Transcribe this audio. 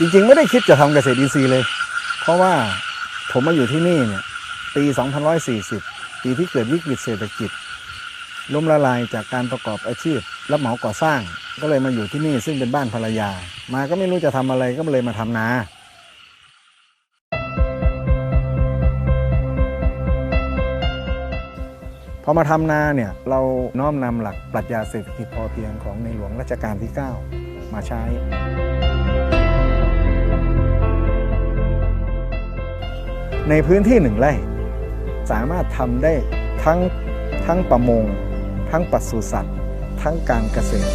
จริงๆ ไม่ได้คิดจะทำเกษตรอินทรีย์เลย เพราะว่าผมมาอยู่ที่นี่เนี่ยปี 2140 ปีที่เกิดวิกฤตเศรษฐกิจ ล้มละลายจากการประกอบอาชีพ รับเหมาก่อสร้าง ก็เลยมาอยู่ที่นี่ซึ่งเป็นบ้านภรรยา มาก็ไม่รู้จะทำอะไรก็เลยมาทำนาพอมาทำนาเนี่ยเราน้อมนำหลักปรัชญาเศรษฐกิจพอเพียงของในหลวงรัชกาลที่ 9 มาใช้ ในพื้นที่หนึ่งไร่ สามารถทำได้ทั้งทั้งประมง ทั้งปศุสัตว์ ทั้งการเกษตร